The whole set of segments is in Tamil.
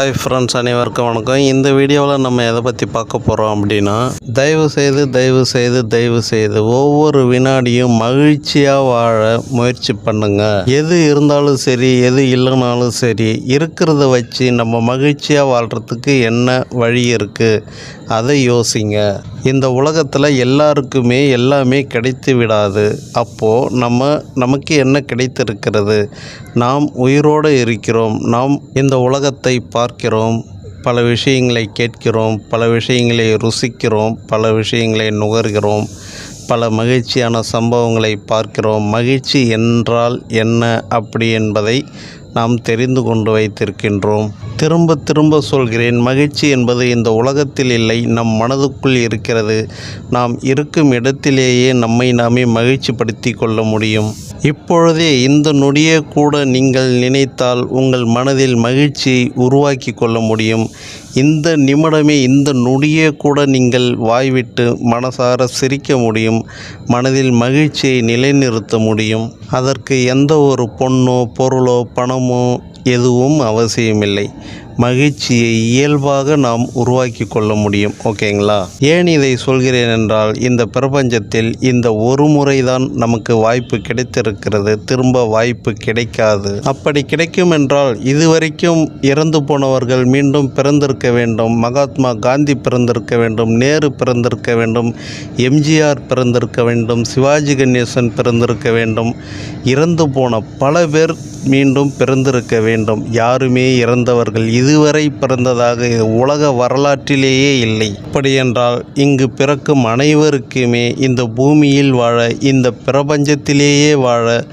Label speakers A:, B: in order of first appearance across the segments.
A: ஹாய் ஃப்ரெண்ட்ஸ் அனைவருக்கும் வணக்கம். இந்த வீடியோவில் நம்ம எதை பற்றி பார்க்க போகிறோம் அப்படின்னா தயவு செய்து தயவு செய்து தயவு செய்து ஒவ்வொரு வினாடியும் மகிழ்ச்சியாக வாழ முயற்சி பண்ணுங்க. எது இருந்தாலும் சரி எது இல்லைனாலும் சரி இருக்கிறத வச்சு நம்ம மகிழ்ச்சியாக வாழ்கிறதுக்கு என்ன வழி இருக்குது அதை யோசிங்க. இந்த உலகத்தில் எல்லாருக்குமே எல்லாமே கிடைத்து விடாது. அப்போது நம்ம நமக்கு என்ன கிடைத்திருக்கிறது? நாம் உயிரோடு இருக்கிறோம். நாம் இந்த உலகத்தை பார்க்கிறோம் பல விஷயங்களை கேட்கிறோம் பல விஷயங்களை ருசிக்கிறோம் பல விஷயங்களை நுகர்கிறோம் பல மகிழ்ச்சியான சம்பவங்களை பார்க்கிறோம். மகிழ்ச்சி என்றால் என்ன அப்படி என்பதை நாம் தெரிந்து கொண்டு வைத்திருக்கின்றோம். திரும்ப திரும்ப சொல்கிறேன் மகிழ்ச்சி என்பது இந்த உலகத்தில் இல்லை நம் மனதுக்குள் இருக்கிறது. நாம் இருக்கும் இடத்திலேயே நம்மை நாமே மகிழ்ச்சிப்படுத்தி கொள்ள முடியும். இப்பொழுதே இந்த நொடியே கூட நீங்கள் நினைத்தால் உங்கள் மனதில் மகிழ்ச்சியை உருவாக்கி கொள்ள முடியும். இந்த நிமிடமே இந்த நொடியே கூட நீங்கள் வாய்விட்டு மனசார சிரிக்க முடியும் மனதில் மகிழ்ச்சியை நிலைநிறுத்த முடியும். அதற்கு எந்த ஒரு பொண்ணோ பொருளோ பணமோ எதுவும் அவசியமில்லை. மகிழ்ச்சியை இயல்பாக நாம் உருவாக்கி கொள்ள முடியும் ஓகேங்களா? ஏன் இதை சொல்கிறேன் என்றால் இந்த பிரபஞ்சத்தில் இந்த ஒரு முறை தான் நமக்கு வாய்ப்பு கிடைத்திருக்கிறது. திரும்ப வாய்ப்பு கிடைக்காது. அப்படி கிடைக்கும் என்றால் இதுவரைக்கும் இறந்து போனவர்கள் மீண்டும் பிறந்திருக்க வேண்டும். மகாத்மா காந்தி பிறந்திருக்க வேண்டும். நேரு பிறந்திருக்க வேண்டும். எம்ஜிஆர் பிறந்திருக்க வேண்டும். சிவாஜி கணேசன் பிறந்திருக்க வேண்டும். இறந்து போன பல பேர் மீண்டும் பிறந்திருக்க வேண்டும். யாருமே இறந்தவர்கள் இது இதுவரை பிறந்ததாக இது உலக வரலாற்றிலேயே இல்லை. அப்படியென்றால் இங்கு பிறக்கும் அனைவருக்குமே இந்த பூமியில் வாழ இந்த பிரபஞ்சத்திலேயே வாழ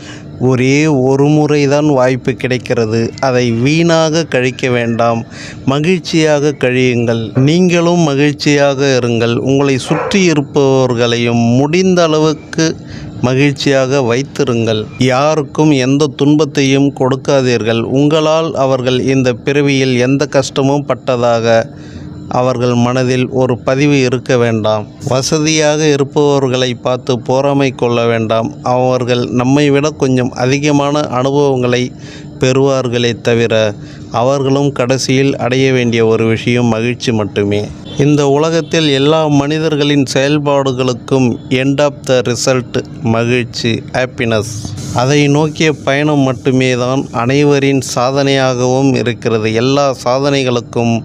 A: ஒரே ஒரு முறைதான் வாய்ப்பு கிடைக்கிறது. அதை வீணாக கழிக்க வேண்டாம். மகிழ்ச்சியாக கழியுங்கள். நீங்களும் மகிழ்ச்சியாக இருங்கள். உங்களை சுற்றி இருப்பவர்களையும் முடிந்த அளவுக்கு மகிழ்ச்சியாக வைத்திருங்கள். யாருக்கும் எந்த துன்பத்தையும் கொடுக்காதீர்கள். உங்களால் அவர்கள் இந்த பிறவியில் எந்த கஷ்டமும் பட்டதாக அவர்கள் மனதில் ஒரு பதிவு இருக்க வேண்டாம். வசதியாக இருப்பவர்களை பார்த்து பொறாமை கொள்ள வேண்டாம். அவர்கள் நம்மை விட கொஞ்சம் அதிகமான அனுபவங்களை பெறுவார்களே தவிர அவர்களும் கடைசியில் அடைய வேண்டிய ஒரு விஷயம் மகிழ்ச்சி மட்டுமே. இந்த உலகத்தில் எல்லா மனிதர்களின் செயல்பாடுகளுக்கும் எண்ட் ஆஃப் த ரிசல்ட் மகிழ்ச்சி ஹாப்பினஸ் அதை நோக்கிய பயணம் மட்டுமே தான் அனைவரின் சாதனையாகவும் இருக்கிறது. எல்லா சாதனைகளுக்கும்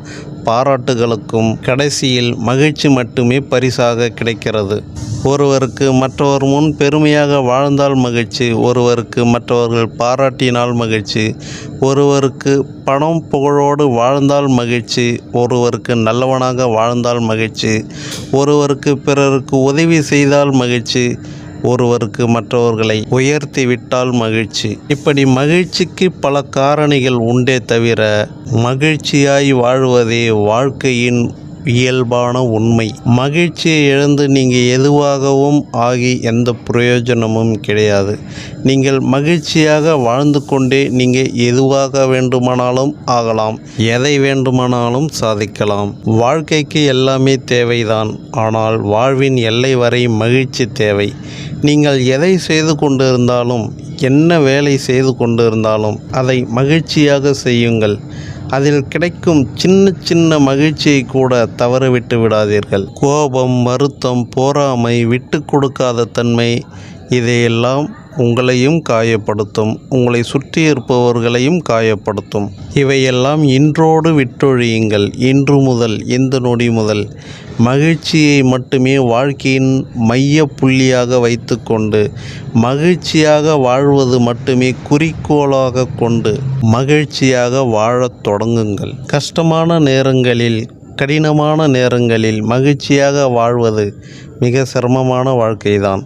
A: பாராட்டுகளுக்கும் கடைசியில் மகிழ்ச்சி மட்டுமே பரிசாக கிடைக்கிறது. ஒருவருக்கு மற்றவர் முன் பெருமையாக வாழ்ந்தால் மகிழ்ச்சி ஒருவருக்கு மற்றவர்கள் பாராட்டினால் மகிழ்ச்சி ஒருவருக்கு பணம் புகழோடு வாழ்ந்தால் மகிழ்ச்சி ஒருவருக்கு நல்லவனாக வாழ்ந்தால் மகிழ்ச்சி ஒருவருக்கு பிறருக்கு உதவி செய்தால் மகிழ்ச்சி ஒருவருக்கு மற்றவர்களை உயர்த்தி விட்டால் மகிழ்ச்சி. இப்படி மகிழ்ச்சிக்கு பல காரணிகள் உண்டே தவிர மகிழ்ச்சியாய் வாழ்வதே வாழ்க்கையின் இயல்பான உண்மை. மகிழ்ச்சியை இழந்து நீங்கள் எதுவாகவும் ஆகி எந்த பிரயோஜனமும் கிடையாது. நீங்கள் மகிழ்ச்சியாக வாழ்ந்து கொண்டே நீங்கள் எதுவாக வேண்டுமானாலும் ஆகலாம். எதை வேண்டுமானாலும் சாதிக்கலாம். வாழ்க்கைக்கு எல்லாமே தேவைதான். ஆனால் வாழ்வின் எல்லை வரை மகிழ்ச்சி தேவை. நீங்கள் எதை செய்து கொண்டிருந்தாலும் என்ன வேலை செய்து கொண்டிருந்தாலும் அதை மகிழ்ச்சியாக செய்யுங்கள். அதில் கிடைக்கும் சின்ன சின்ன மகிழ்ச்சியை கூட தவறவிட்டு விடாதீர்கள். கோபம் வருத்தம் போராமை விட்டு கொடுக்காத தன்மை இதையெல்லாம் உங்களையும் காயப்படுத்தும். உங்களை சுற்றி இருப்பவர்களையும் காயப்படுத்தும். இவையெல்லாம் இன்றோடு விட்டொழியுங்கள். இன்று முதல் இந்த நொடி முதல் மகிழ்ச்சியை மட்டுமே வாழ்க்கையின் மைய புள்ளியாக வைத்துக்கொண்டு மகிழ்ச்சியாக வாழ்வது மட்டுமே குறிக்கோளாக கொண்டு மகிழ்ச்சியாக வாழத் தொடங்குங்கள். கஷ்டமான நேரங்களில் கடினமான நேரங்களில் மகிழ்ச்சியாக வாழ்வது மிக சிரமமான வாழ்க்கைதான்.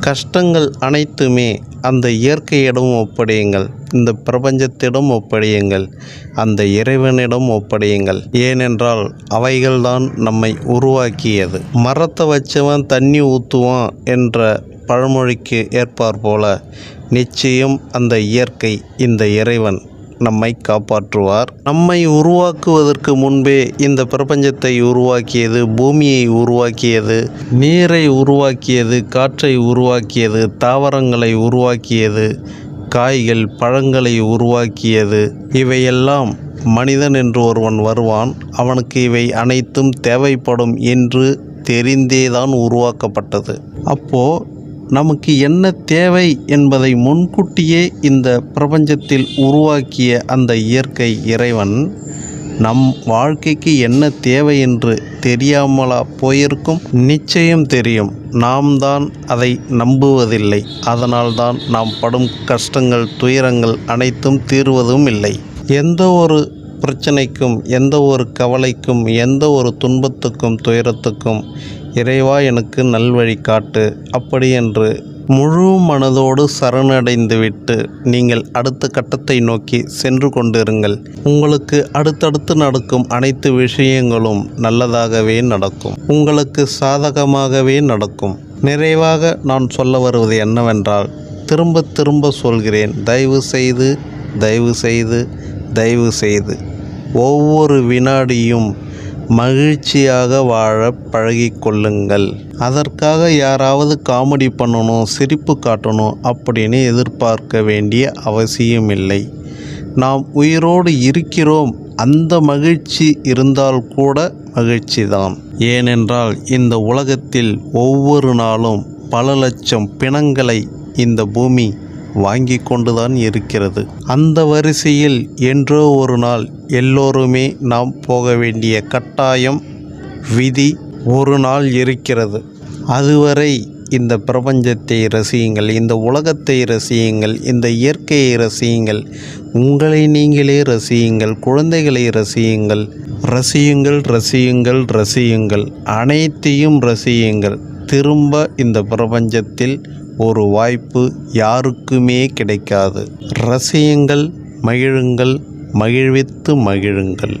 A: கஷ்டங்கள் அனைத்துமே அந்த இயற்கையிடம் ஒப்படையுங்கள். இந்த பிரபஞ்சத்திடம் ஒப்படையுங்கள். அந்த இறைவனிடம் ஒப்படையுங்கள். ஏனென்றால் அவைகள்தான் நம்மை உருவாக்கியது. மரத்தை வச்சவன் தண்ணி ஊற்றுவான் என்ற பழமொழிக்கு ஏற்பார் போல நிச்சயம் அந்த இயற்கை இந்த இறைவன் நம்மை காப்பாற்றுவார். நம்மை உருவாக்குவதற்கு முன்பே இந்த பிரபஞ்சத்தை உருவாக்கியது பூமியை உருவாக்கியது நீரை உருவாக்கியது காற்றை உருவாக்கியது தாவரங்களை உருவாக்கியது காய்கள் பழங்களை உருவாக்கியது. இவையெல்லாம் மனிதன் என்று ஒருவன் வருவான். அவனுக்கு இவை அனைத்தும் தேவைப்படும் என்று தெரிந்தேதான் உருவாக்கப்பட்டது. அப்போ நமக்கு என்ன தேவை என்பதை முன்கூட்டியே இந்த பிரபஞ்சத்தில் உருவாக்கிய அந்த இயற்கை இறைவன் நம் வாழ்க்கைக்கு என்ன தேவை என்று தெரியாமலா போயிருக்கும்? நிச்சயம் தெரியும். நாம் தான் அதை நம்புவதில்லை. அதனால்தான் நாம் படும் கஷ்டங்கள் துயரங்கள் அனைத்தும் தீர்வதும் இல்லை. எந்த ஒரு பிரச்சனைக்கும் எந்த ஒரு கவலைக்கும் எந்த ஒரு துன்பத்துக்கும் துயரத்துக்கும் இறைவா எனக்கு நல்வழி காட்டு அப்படி என்று முழு மனதோடு சரணடைந்துவிட்டு நீங்கள் அடுத்த கட்டத்தை நோக்கி சென்று கொண்டிருங்கள். உங்களுக்கு அடுத்தடுத்து நடக்கும் அனைத்து விஷயங்களும் நல்லதாகவே நடக்கும். உங்களுக்கு சாதகமாகவே நடக்கும். நிறைவாக நான் சொல்ல வருவது என்னவென்றால் திரும்ப திரும்ப சொல்கிறேன். தயவு செய்து தயவு செய்து தயவு செய்து. ஒவ்வொரு வினாடியும் மகிழ்ச்சியாக வாழ பழகிக்கொள்ளுங்கள். அதற்காக யாராவது காமெடி பண்ணணும் சிரிப்பு காட்டணும் அப்படின்னு எதிர்பார்க்க வேண்டிய அவசியமில்லை. நாம் உயிரோடு இருக்கிறோம். அந்த மகிழ்ச்சி இருந்தால் கூட மகிழ்ச்சி தான் ஏனென்றால் இந்த உலகத்தில் ஒவ்வொரு நாளும் பல லட்சம் பிணங்களை இந்த பூமி வாங்கி கொண்டுதான் இருக்கிறது. அந்த வரிசையில் என்றோ ஒரு நாள் எல்லோருமே நாம் போக வேண்டிய கட்டாயம் விதி ஒரு நாள் இருக்கிறது. அதுவரை இந்த பிரபஞ்சத்தை ரசியுங்கள் இந்த உலகத்தை ரசியுங்கள் இந்த இயற்கையை ரசியுங்கள் உங்களை நீங்களே ரசியுங்கள் குழந்தைகளை ரசியுங்கள் ரசியுங்கள் ரசியுங்கள் ரசியுங்கள் அனைத்தையும் ரசியுங்கள். திரும்ப இந்த பிரபஞ்சத்தில் ஒரு வாய்ப்பு யாருக்குமே கிடைக்காது. ரசியுங்கள் மகிழுங்கள் மகிழ்வித்து மகிழுங்கள்.